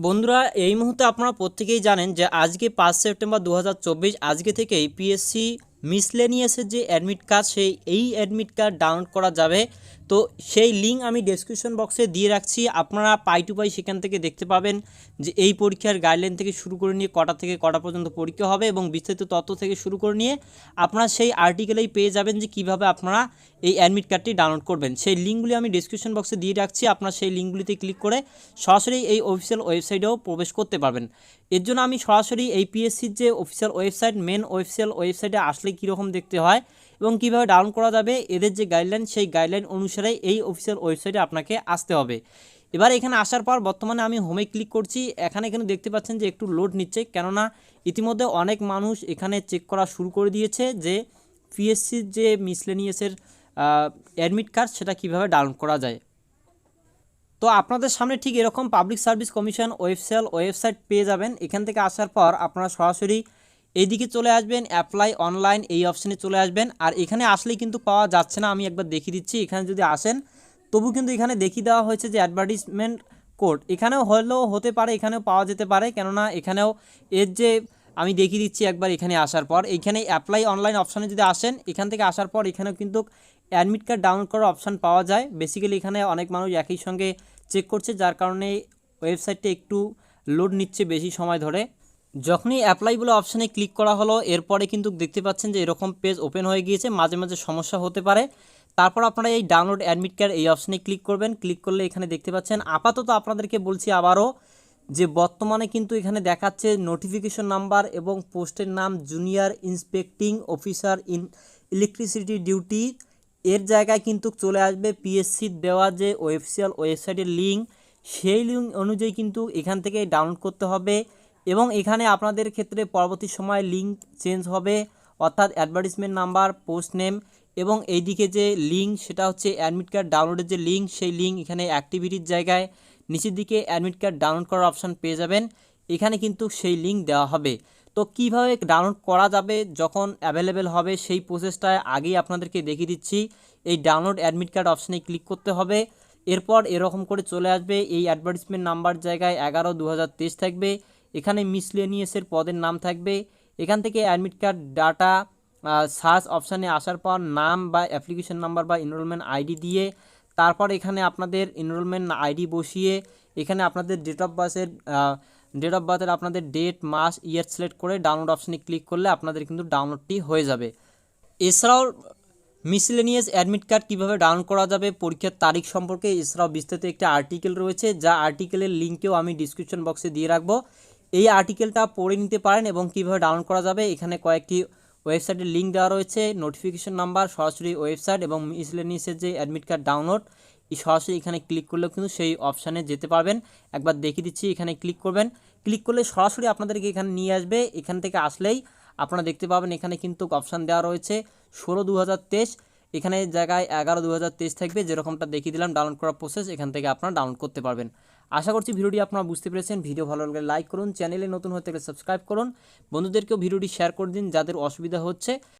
বন্ধুরা, এই মুহূর্তে আপনারা প্রত্যেকেই জানেন যে আজকে পাঁচ সেপ্টেম্বর দু হাজার চব্বিশ, আজকে থেকেই পিএসসি মিসলেনিয়াসের যে অ্যাডমিট কার্ড সেই এই অ্যাডমিট কার্ড ডাউনলোড করা যাবে। তো সেই লিঙ্ক আমি ডেসক্রিপশন বক্সে দিয়ে রাখছি। আপনারা পাই টু পাই সেখান থেকে দেখতে পাবেন যে এই পরীক্ষার গাইডলাইন থেকে শুরু করে নিয়ে কটা থেকে কটা পর্যন্ত পরীক্ষা হবে এবং বিস্তারিত তথ্য থেকে শুরু করে নিয়ে আপনারা সেই আর্টিকেলেই পেয়ে যাবেন যে কীভাবে আপনারা এই অ্যাডমিট কার্ডটি ডাউনলোড করবেন। সেই লিঙ্কগুলি আমি ডিসক্রিপশন বক্সে দিয়ে রাখছি। আপনারা সেই লিঙ্কগুলিতে ক্লিক করে সরাসরি এই অফিসিয়াল ওয়েবসাইটেও প্রবেশ করতে পারবেন। এর জন্য আমি সরাসরি এই পিএসসির যে অফিসিয়াল ওয়েবসাইট মেন অফিসিয়াল ওয়েবসাইটে আসলে কীরকম দেখতে হয় এবং কীভাবে ডাউনলোড করা যাবে, এদের যে গাইডলাইন সেই গাইডলাইন অনুসারে এই অফিসিয়াল ওয়েবসাইটে আপনাকে আসতে হবে। এবার এখানে আসার পর বর্তমানে আমি হোমে ক্লিক করছি। এখানে এখানে দেখতে পাচ্ছেন যে একটু লোড নিচ্ছে, কেননা ইতিমধ্যে অনেক মানুষ এখানে চেক করা শুরু করে দিয়েছে যে পিএসসির যে মিসলেনিয়াসের অ্যাডমিট কার্ড সেটা কীভাবে ডাউনলোড করা যায়। তো আপনাদের সামনে ঠিক এরকম public service commission website website পেয়ে যাবেন। এখান থেকে আসার পর আপনারা সরাসরি এইদিকে চলে আসবেন অ্যাপ্লাই অনলাইন এই অপশানে চলে আসবেন। আর এখানে আসলেই কিন্তু পাওয়া যাচ্ছে না, আমি একবার দেখিয়ে দিচ্ছি। এখানে যদি আসেন, তবু কিন্তু এখানে দেখিয়ে দেওয়া হয়েছে যে অ্যাডভার্টিসমেন্ট কোড এখানেও হলেও হতে পারে, এখানেও পাওয়া যেতে পারে। কেননা এখানেও এর যে আমি দেখিয়ে দিচ্ছি একবার এখানে আসার পর। এখানে অ্যাপ্লাই অনলাইন অপশানে যদি আসেন, এখান থেকে আসার পর এখানেও কিন্তু অ্যাডমিট কার্ড ডাউনলোড করার অপশান পাওয়া যায়। বেসিক্যালি এখানে অনেক মানুষ একই সঙ্গে চেক করছে, যার কারণে ওয়েবসাইটটা একটু লোড নিচ্ছে বেশি সময় ধরে। যখনই অ্যাপ্লাই বলে অপশানে ক্লিক করা হলো, এরপরে কিন্তু দেখতে পাচ্ছেন যে এরকম পেজ ওপেন হয়ে গিয়েছে, মাঝে মাঝে সমস্যা হতে পারে। তারপর আপনারা এই ডাউনলোড অ্যাডমিট কার্ড এই অপশানে ক্লিক করবেন। ক্লিক করলে এখানে দেখতে পাচ্ছেন, আপাতত আপনাদেরকে বলছি আবারও যে বর্তমানে কিন্তু এখানে দেখাচ্ছে নোটিফিকেশন নাম্বার এবং পোস্টের নাম junior inspecting officer in electricity duty এর জায়গায় কিন্তু চলে আসবে পিএসসির দেওয়া যে ওয়েবসিয়াল ওয়েবসাইটের লিঙ্ক সেই লিঙ্ক অনুযায়ী কিন্তু এখান থেকে ডাউনলোড করতে হবে। এবং এখানে আপনাদের ক্ষেত্রে পরবর্তী সময় লিঙ্ক চেঞ্জ হবে, অর্থাৎ অ্যাডভার্টিসমেন্ট নাম্বার পোস্ট নেম এবং এইদিকে যে লিঙ্ক সেটা হচ্ছে অ্যাডমিট কার্ড ডাউনলোডের যে লিঙ্ক সেই লিঙ্ক এখানে অ্যাক্টিভিটির জায়গায় নিচের দিকে অ্যাডমিট কার্ড ডাউনলোড করার অপশান পেয়ে যাবেন। এখানে কিন্তু সেই লিঙ্ক দেওয়া হবে। তো কীভাবে ডাউনলোড করা যাবে, যখন অ্যাভেলেবেল হবে, সেই প্রসেসটায় আগেই আপনাদেরকে দেখিয়ে দিচ্ছি। এই ডাউনলোড অ্যাডমিট কার্ড অপশানে ক্লিক করতে হবে। এরপর এরকম করে চলে আসবে। এই অ্যাডভার্টিসমেন্ট নাম্বার জায়গায় এগারো দু থাকবে। এখানে মিসলেনিয়াসের পদের নাম থাকবে। এখান থেকে অ্যাডমিট কার্ড ডাটা সার্চ অপশানে আসার পর নাম বা অ্যাপ্লিকেশন নাম্বার বা এনরোলমেন্ট আইডি দিয়ে, তারপর এখানে আপনাদের এনরোলমেন্ট আইডি বসিয়ে, এখানে আপনাদের ডেট অফ বার্থের ডেট অফ বার্থের আপনাদের ডেট মাস ইয়ার সিলেক্ট করে ডাউনলোড অপশানে ক্লিক করলে আপনাদের কিন্তু ডাউনলোডটি হয়ে যাবে। এছাড়াও মিসলেনিয়াস অ্যাডমিট কার্ড কীভাবে ডাউনলোড করা যাবে, পরীক্ষার তারিখ সম্পর্কে এছাড়াও বিস্তারিত একটি আর্টিকেল রয়েছে, যা আর্টিকেলের লিঙ্কেও আমি ডিসক্রিপশন বক্সে দিয়ে রাখব। এই আর্টিকেলটা পড়ে নিতে পারেন এবং কীভাবে ডাউনলোড করা যাবে, এখানে কয়েকটি ওয়েবসাইটের লিঙ্ক দেওয়া রয়েছে নোটিফিকেশন নাম্বার সরাসরি ওয়েবসাইট এবং মিসলেনিয়াসের যে অ্যাডমিট কার্ড ডাউনলোড এই সরাসরি এখানে ক্লিক করলেও কিন্তু সেই অপশানে যেতে পারবেন। একবার দেখিয়ে দিচ্ছি, এখানে ক্লিক করবেন। ক্লিক করলে সরাসরি আপনাদেরকে এখানে নিয়ে আসবে। এখান থেকে আসলেই আপনারা দেখতে পাবেন এখানে কিন্তু অপশান দেওয়া রয়েছে ষোলো দু এখানে জায়গায় এগারো দু থাকবে, যেরকমটা দেখিয়ে দিলাম ডাউনলোড করার প্রসেস এখান থেকে আপনারা ডাউনলোড করতে পারবেন। আশা করছি ভিডিওটি আপনারা বুঝতে পেরেছেন। ভিডিও ভালো লাগলে লাইক করুন, চ্যানেলে নতুন হতে গেলে সাবস্ক্রাইব করুন। বন্ধুদেরকেও ভিডিওটি শেয়ার করে দিন যাদের অসুবিধা হচ্ছে।